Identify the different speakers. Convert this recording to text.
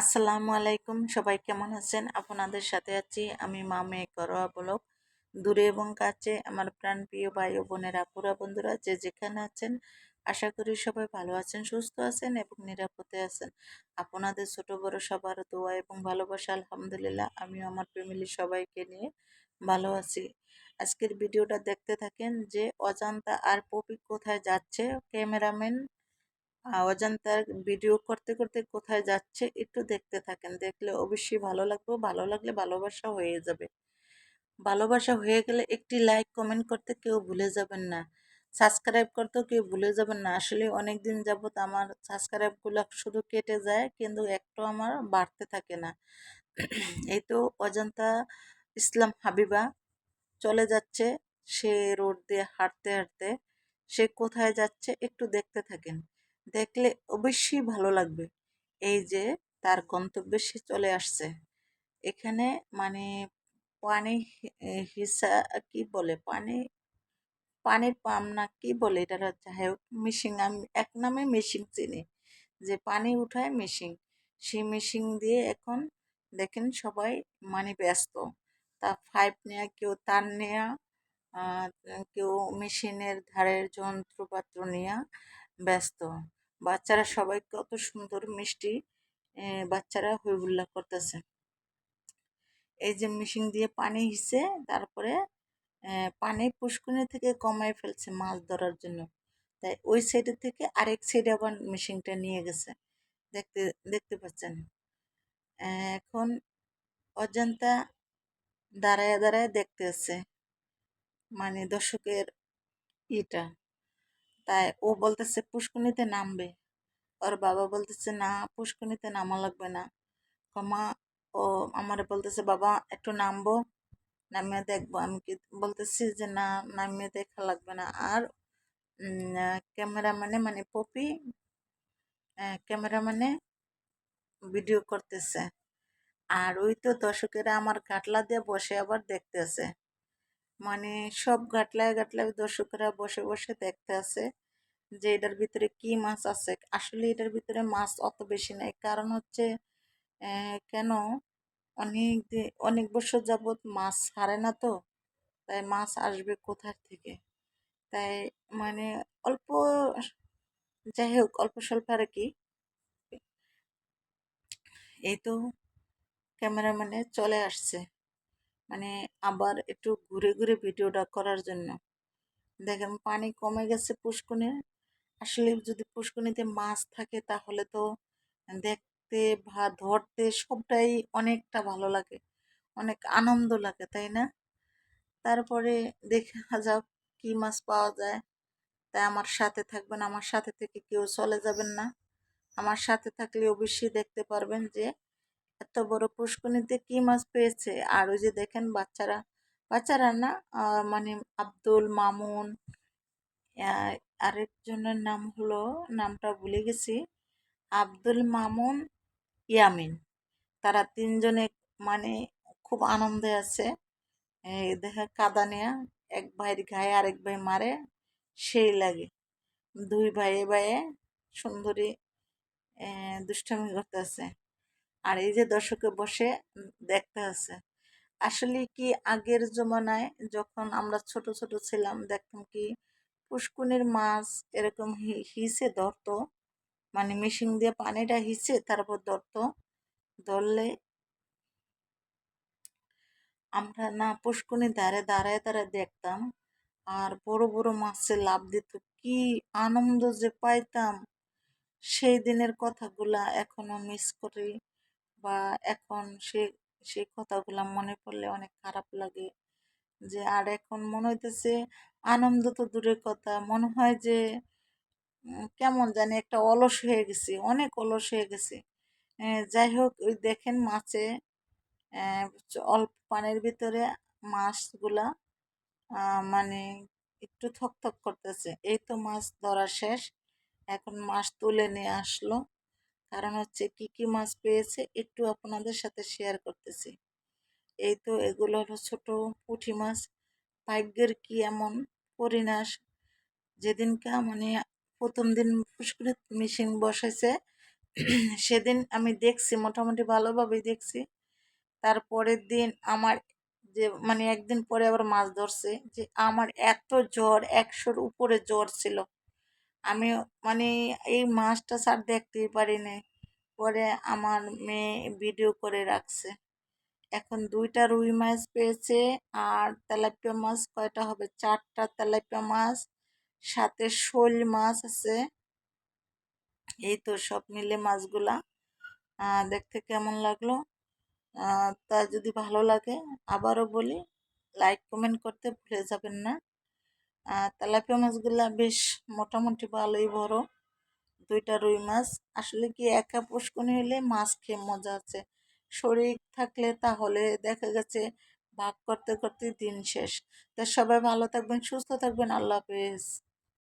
Speaker 1: আসসালামু আলাইকুম। সবাই কেমন আছেন? আপনাদের সাথে আছি আমি মা মেয়ে করোয়া ব্লক দূরে এবং কাছে আমার প্রাণ প্রিয় ভাই ও বোনেরা পুরা বন্ধুরা যে যেখানে আছেন, আশা করি সবাই ভালো আছেন, সুস্থ আছেন এবং নিরাপদে আছেন। আপনাদের ছোট বড় সবার দোয়া এবং ভালোবাসা, আলহামদুলিল্লাহ, আমিও আমার ফ্যামিলির সবাইকে নিয়ে ভালো আছি। আজকের ভিডিওটা দেখতে থাকেন যে অজান্তা আর পপি কোথায় যাচ্ছে? ক্যামেরাম্যান অজান্তার ভিডিও করতে করতে কোথায় যাচ্ছে একটু দেখতে থাকেন। দেখলে অবশ্যই ভালো লাগবে, ভালো লাগলে ভালোবাসা হয়ে যাবে। ভালোবাসা হয়ে গেলে একটি লাইক কমেন্ট করতে কেউ ভুলে যাবেন না। সাবস্ক্রাইব করতেও কেউ ভুলে যাবেন না। আসলে অনেক দিন যাবত আমার সাবস্ক্রাইবগুলো শুধু কেটে যায়, কিন্তু একটু আমার বাড়তে থাকে না। এই তো অজন্তা ইসলাম হাবিবা চলে যাচ্ছে। সে রোড দিয়ে হাঁটতে হাঁটতে সে কোথায় যাচ্ছে একটু দেখতে থাকেন। দেখলে অবশ্যই ভালো লাগবে। এই যে তার গন্তব্যে সে চলে আসছে। এখানে মানে পানি হিসা কি বলে? পানি, পানির পাম্প না কি বলে? এটা যাই হোক মেশিন আমি এক নামে মেশিন চিনি। যে পানি উঠায় মেশিন সেই মেশিন দিয়ে এখন দেখেন সবাই মানে ব্যস্ত। তা পাইপ নেয়া কেউ তার নেয়া কেউ মেশিনের ধারের যন্ত্রপাত্র নেয়া ব্যস্ত। বাচ্চারা সবাই কত সুন্দর মিষ্টি বাচ্চারা হইহুল্লা করতেছে। এই যে মেশিন দিয়ে পানি হিসে, তারপরে পানি পুষ্কুনি থেকে কমায় ফেলছে মাছ ধরার জন্য। তাই ওই সাইডে থেকে আরেক সাইডে আবার মেশিনটা নিয়ে গেছে। দেখতে দেখতে পাচ্ছেন? এখন অজন্তা দাঁড়ায় দাঁড়ায় দেখতে আছে মানে দর্শকের ইটা। তাই ও বলতেছে পুষ্কুনিতে নামবে। ওর বাবা বলতেছে, না পুষ্কুনিতে নামা লাগবে না। কমা, ও আমার বলতেছে, বাবা, একটু নামবো, নামিয়ে দেখব। আমি কি বলতেছি যে, না, নামিয়ে দেখা লাগবে না। আর ক্যামেরাম্যানে মানে পপি ক্যামেরাম্যানে ভিডিও করতেছে। আর ওই তো দর্শকেরা আমার কাটলা দিয়ে বসে আবার দেখতেছে। মানে সব গাটলায় গাটলায় দর্শকরা বসে বসে দেখতে আছে যে এটার ভিতরে কি মাছ আছে। আসলে এটার ভিতরে মাছ অত বেশি নাই। কারণ হচ্ছে কেন? অনেক অনেক বছর যাবত মাছ ছাড়ে না তো, তাই মাছ আসবে কোথার থেকে? তাই মানে অল্প, যাই হোক, অল্প স্বল্প আর কি। এই তো ক্যামেরাম্যানে চলে আসছে। মানে আবার একটু ঘুরে ঘুরে ভিডিওটা করার জন্য। দেখেন, পানি কমে গেছে পুষ্কুনে আসলে যদি পুষ্কুনিতে মাছ থাকে, তাহলে তো দেখতে বা ধরতে সবটাই অনেকটা ভালো লাগে। অনেক আনন্দ লাগে, তাই না? তারপরে দেখা যাক কি মাছ পাওয়া যায়। তাই আমার সাথে থাকবেন। আমার সাথে থেকে কেউ চলে যাবেন না। আমার সাথে থাকলে অবশ্যই দেখতে পারবেন যে এত বড় পুষ্করিণীতে কি মাছ পেয়েছে? আর ওই যে দেখেন বাচ্চারা বাচ্চারা না মানে আব্দুল, মামুন আরেকজনের নাম হলো, নামটা ভুলে গেছি, আব্দুল, মামুন, ইয়ামিন। তারা তিনজনে মানে খুব আনন্দে আছে। দেখে কাদা নেয়া এক ভাইয়ের গায়ে আরেক ভাই মারে, সেই লাগে। দুই ভাইয়ে ভাইয়ে সুন্দরী দুষ্টামি করতেছে। আর এই যে দর্শকে বসে দেখতে আছে আসলে কি আগের জমানায় যখন আমরা ছোট ছোট ছিলাম, দেখতাম কি পুষ্কুনির মাছ এরকম হিসে ধরতো। মানে মেশিন দিয়ে পানিটা হিসে তারপর ধরতো। ধরলে আমরা না পুষ্কুনি ধারে দাঁড়ায় দাঁড়ায় দেখতাম। আর বড় বড় মাছে লাভ দিত। কি আনন্দ যে পাইতাম। সেই দিনের কথাগুলা এখনও মিস করি। বা এখন সে সেই কথাগুলো মনে পড়লে অনেক খারাপ লাগে। যে আর এখন মনে হইতেছে আনন্দ তো দূরের কথা, মনে হয় যে কেমন জানি একটা অলস হয়ে গেছি, অনেক অলস হয়ে গেছি। যাই হোক, ওই দেখেন মাছে অল্প পানির ভিতরে মাছগুলা মানে একটু থকথক করতেছে। এই তো মাছ ধরা শেষ, এখন মাছ তুলে নিয়ে আসলো। কারণ হচ্ছে কি কি মাছ পেয়েছে একটু আপনাদের সাথে শেয়ার করতেছি। এই তো এগুলো হলো ছোট পুঁটি মাছ ভাগ্যের কি এমন পরিণাস যেদিনকা মানে প্রথম দিন পুষ্করিত মেশিন বসাইছে, সেদিন আমি দেখছি, মোটামুটি ভালোভাবেই দেখছি। তারপরের দিন আমার যে মানে একদিন পরে আবার মাছ ধরছে, যে আমার এত জ্বর, একশোর উপরে জ্বর ছিল। আমি মানে এই মাছটা স্যার দেখতেই পারি পারিনি। পরে আমার মেয়ে ভিডিও করে রাখছে। এখন দুইটা রুই মাছ পেয়েছে আর তেলাপিয়া মাছ কয়টা হবে? চারটা তেলাপিয়া মাছ, সাথে শোল মাছ আছে। এই তো সব মিলে মাছগুলা। দেখতে কেমন লাগল? তা যদি ভালো লাগে আবারও বলি লাইক কমেন্ট করতে ভুলে যাবেন না। তেলাপিয়া মাছগুলা বেশ মোটামুটি ভালোই বড়, দুইটা রুই মাছ। আসলে কি একা পুষ্কনি হলে মাছ খেয়ে মজা আছে। শরীর থাকলে তাহলে দেখা গেছে ভাগ করতে করতে দিন শেষ। তা সবাই ভালো থাকবেন, সুস্থ থাকবেন। আল্লাহ হাফেজ।